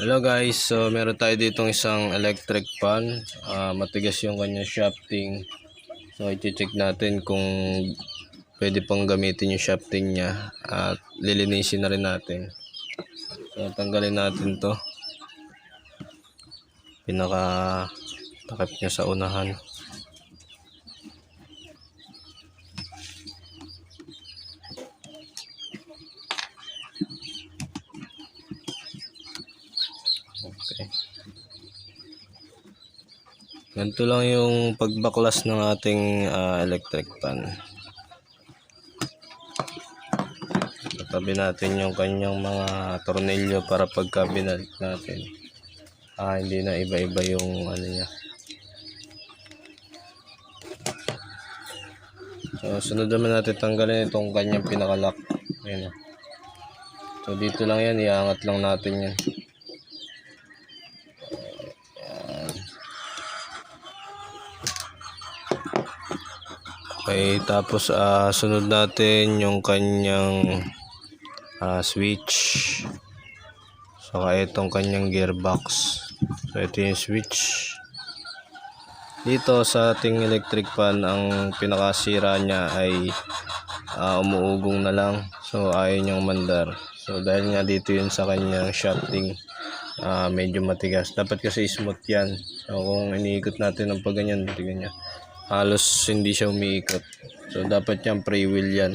Hello guys, so meron tayo ditong isang electric fan. Ah, matigas yung kanyang shafting. So i-check natin kung pwede pang gamitin yung shafting niya at lilinisin na rin natin. So tanggalin natin to. Pinaka takip niya sa unahan. Ganito lang yung pagbaklas ng ating ah, electric fan. Tatabi natin yung kanyang mga tornilyo para pagka natin. Ah, hindi na iba-iba yung ano niya. So, sunod naman natin tanggalin itong kanyang pinakalock. Ayan. So, dito lang yan. Iangat lang natin yan. Okay, tapos ah, sunod natin yung kanyang ah, switch. Saka itong kanyang gearbox. So ito yung switch. Dito sa ating electric fan, ang pinakasira niya ay ah, umuugong na lang. So ayaw niyang mandar. So dahil nga dito yun sa kanyang shafting, ah, medyo matigas. Dapat kasi smooth yan. So kung iniikot natin ng pag ganyan, niya halos hindi siya umiikot. So, dapat yan free wheel yan.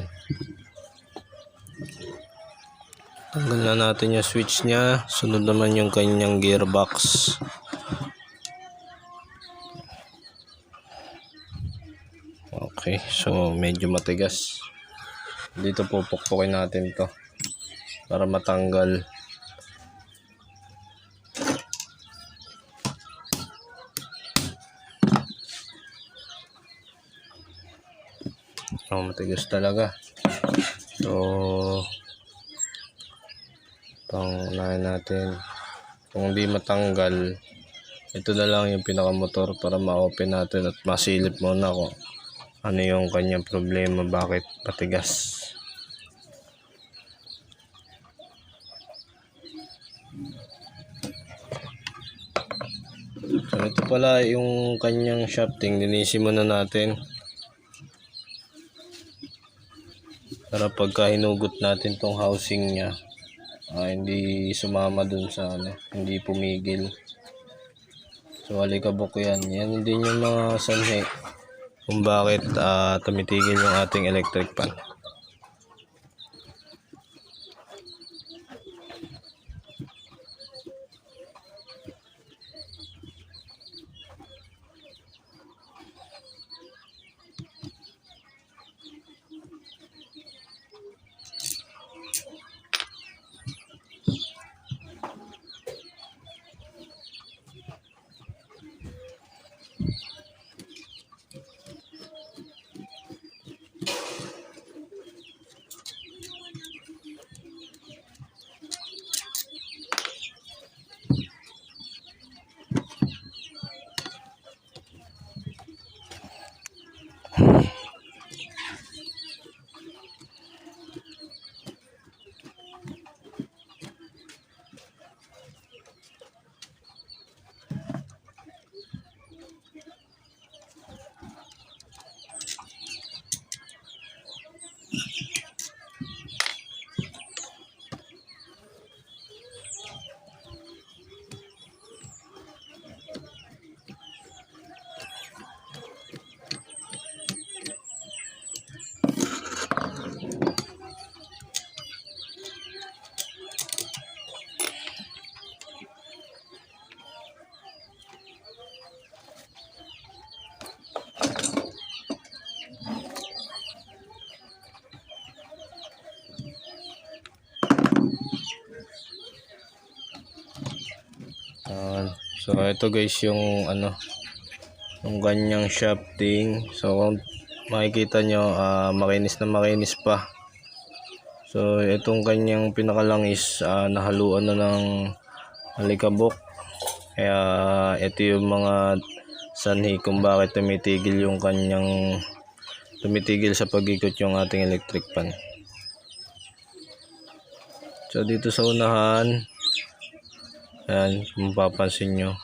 Tanggal na natin yung switch niya. Sunod naman yung kanyang gearbox. Okay, so medyo matigas. Dito po pukpukin natin to para matanggal. Oh, matigas talaga. So, pangunahin natin. Kung hindi matanggal, ito na lang yung pinakamotor para ma-open natin at masilip muna ko ano yung kanyang problema, bakit matigas. So, ito pala yung kanyang shafting. Linisin muna natin. Para pagka hinugot natin tong housing niya ah, hindi sumama dun sa ano, hindi pumigil. So alikabok yan. Yan din yung mga sanhi kung bakit ah, tumitigil yung ating electric fan so ito guys yung ano yung ganyang shafting. So kung makikita nyo ah, makinis na makinis pa. So itong kanyang pinakalangis ah, nahaluan na ng alikabok. Kaya ito yung mga sanhi kung bakit tumitigil yung kanyang tumitigil sa pag-ikot yung ating electric fan. So dito sa unahan Ayan, kung mapapansin nyo.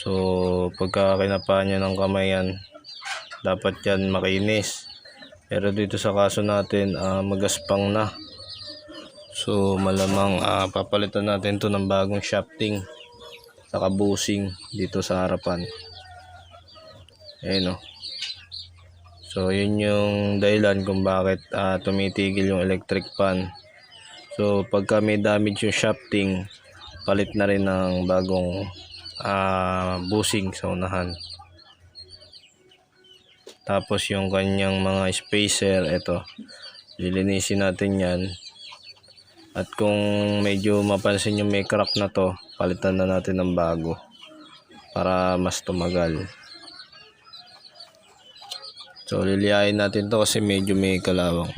So, pagka kinapaan nyo ng kamay yan, dapat yan makinis. Pero dito sa kaso natin, ah, magaspang na. So, malamang ah, papalitan natin to ng bagong shafting saka busing dito sa harapan. Ayan o. So, yun yung dahilan kung bakit ah, tumitigil yung electric fan. So, pagka may damage yung shafting, palit na rin ng bagong ah, busing sa unahan. Tapos yung kanyang mga spacer, ito. Lilinisin natin yan. At kung medyo mapansin yung may crack na to, palitan na natin ng bago para mas tumagal. So liliyain natin to kasi medyo may kalawang.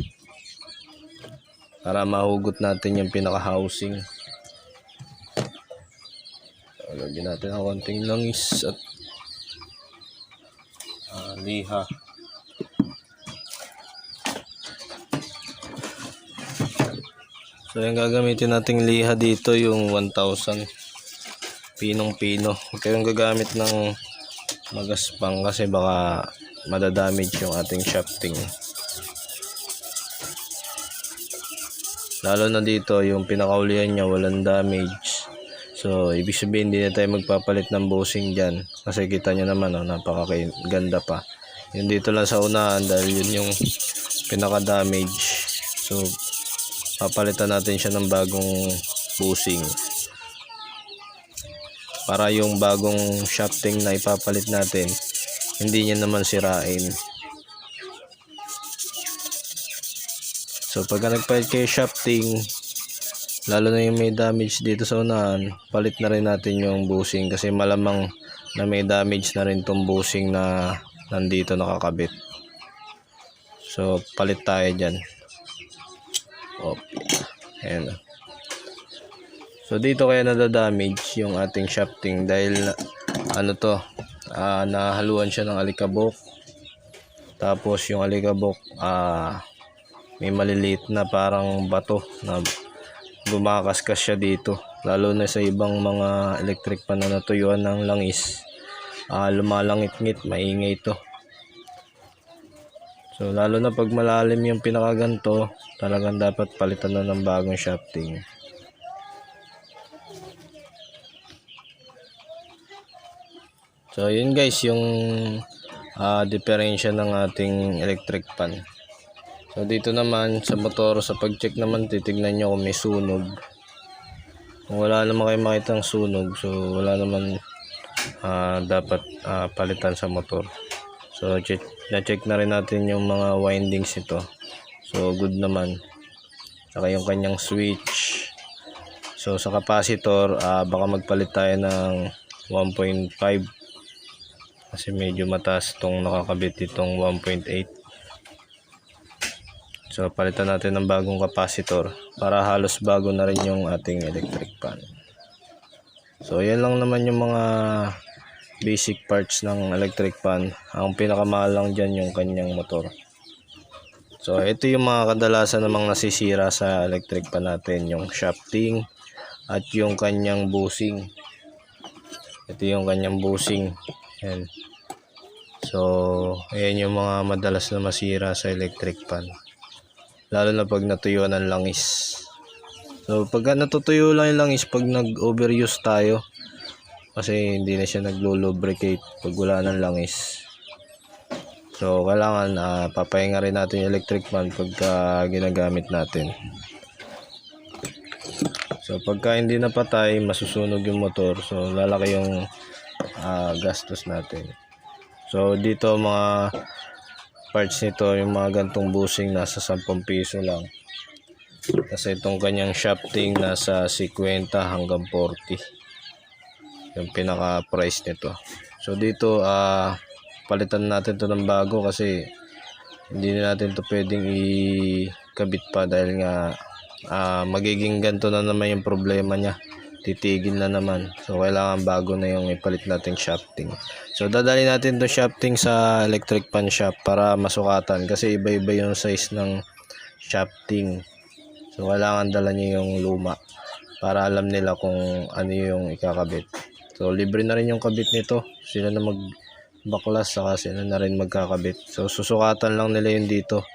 Para mahugot natin yung pinaka-housing. So, lagyan natin ng konting langis at ah, liha. So yung gagamitin nating liha dito yung 1000 pinong pino. Huwag kayong gagamit ng magaspang kasi baka madadamage yung ating shafting. Lalo na dito yung pinakaulihan niya walang damage. So ibig sabihin hindi na tayo magpapalit ng bushing dyan. Kasi kita nyo naman oh, napakaganda pa. Yung dito lang sa unahan dahil yun yung pinaka-damage. So papalitan natin siya ng bagong bushing para yung bagong shafting na ipapalit natin hindi niya naman sirain so pagka nagpalit kayo shafting lalo na yung may damage dito sa unahan palit na rin natin yung bushing kasi malamang na may damage na rin tong bushing na nandito nakakabit so palit tayo dyan Okay. Ayan. So dito kaya nadadamage yung ating shafting dahil ano to, ah, nahaluan siya ng alikabok. Tapos yung alikabok ah, may maliliit na parang bato na gumakaskas siya dito. Lalo na sa ibang mga electric pan na natuyuan ng langis. Ah, lumalangit-ngit, maingay ito. So lalo na pag malalim yung pinakaganto, talagang dapat palitan na ng bagong shafting. So yun guys, yung ah diferensya ng ating electric pan. So dito naman sa motor, sa pag-check naman titignan nyo kung may sunog. Kung wala naman kayo makitang sunog, so wala naman ah, dapat ah, palitan sa motor. So check, na-check na rin natin yung mga windings nito. So good naman. Saka yung kanyang switch. So sa capacitor, ah, baka magpalit tayo ng 1.5 kasi medyo mataas itong nakakabit itong 1.8. So palitan natin ng bagong capacitor para halos bago na rin yung ating electric pan. So yan lang naman yung mga basic parts ng electric fan. Ang pinakamahal lang dyan yung kanyang motor. So, ito yung mga kadalasan namang nasisira sa electric fan natin. Yung shafting at yung kanyang busing. Ito yung kanyang busing. Yan. So, ayan yung mga madalas na masira sa electric fan. Lalo na pag natuyuan ng langis. So, pag natutuyo lang yung langis, pag nag-overuse tayo, kasi hindi na siya naglo-lubricate pag wala ng langis. So, kailangan uh, papahinga rin natin yung electric fan pagka ginagamit natin. So, pagka hindi napatay, masusunog yung motor. So, lalaki yung ah, gastos natin. So, dito mga parts nito, yung mga gantong busing nasa 10 piso lang. Kasi itong kanyang shafting nasa 50 hanggang 40 yung pinaka price nito. So dito ah palitan natin to ng bago kasi hindi na natin to pwedeng ikabit pa dahil nga ah, magiging ganto na naman yung problema niya titigil na naman so kailangan bago na yung ipalit natin shafting so dadali natin to shafting sa electric pan shop para masukatan kasi iba iba yung size ng shafting so kailangan dala niyo yung luma para alam nila kung ano yung ikakabit. So libre na rin yung kabit nito. Sila na mag baklas saka sila na rin magkakabit. So susukatan lang nila yun dito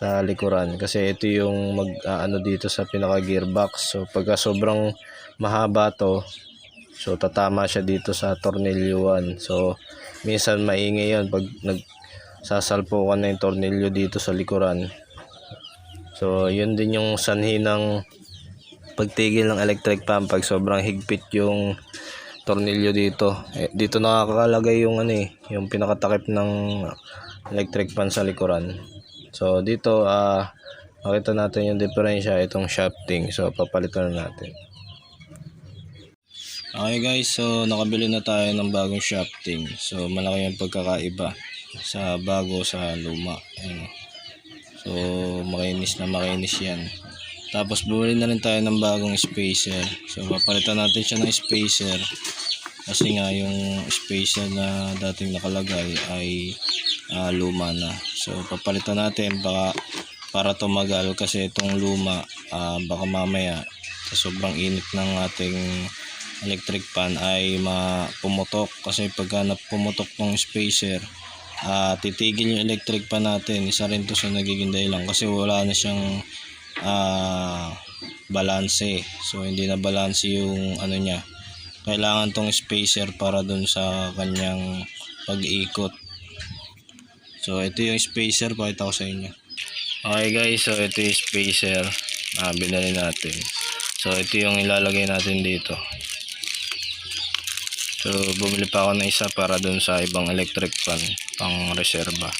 sa likuran kasi ito yung mag ano dito sa pinaka gearbox. So pagka sobrang mahaba to, so tatama siya dito sa tornilyo 1. So minsan maingay yan pag nag sasalpukan na yung tornilyo dito sa likuran. So yun din yung sanhi ng pagtigil ng electric fan pag sobrang higpit yung tornilyo dito. Eh, dito nakakalagay yung ano eh, yung pinakatakip ng electric fan sa likuran. So dito ah makita natin yung diferensya itong shafting. So papalitan na natin. Okay guys, so nakabili na tayo ng bagong shafting. So malaki yung pagkakaiba sa bago sa luma. So makinis na makinis yan. Tapos bumili na rin tayo ng bagong spacer. So papalitan natin siya ng spacer. Kasi nga yung spacer na dating nakalagay ay ah, luma na. So papalitan natin. Baka para tumagal kasi itong luma ah, baka mamaya sa sobrang init ng ating electric fan ay mapumutok kasi pagka napumutok ng spacer ah titigil yung electric fan natin. Isa rin to sa nagiging dahilan. Kasi wala na siyang ah balanse. So hindi na balanse yung ano niya kailangan tong spacer para dun sa kanyang pag-ikot so ito yung spacer. Pakita ko sa inyo. Okay guys. So ito yung spacer ah binili natin. So ito yung ilalagay natin dito. So, bumili pa ako ng isa para dun sa ibang electric fan pang reserba.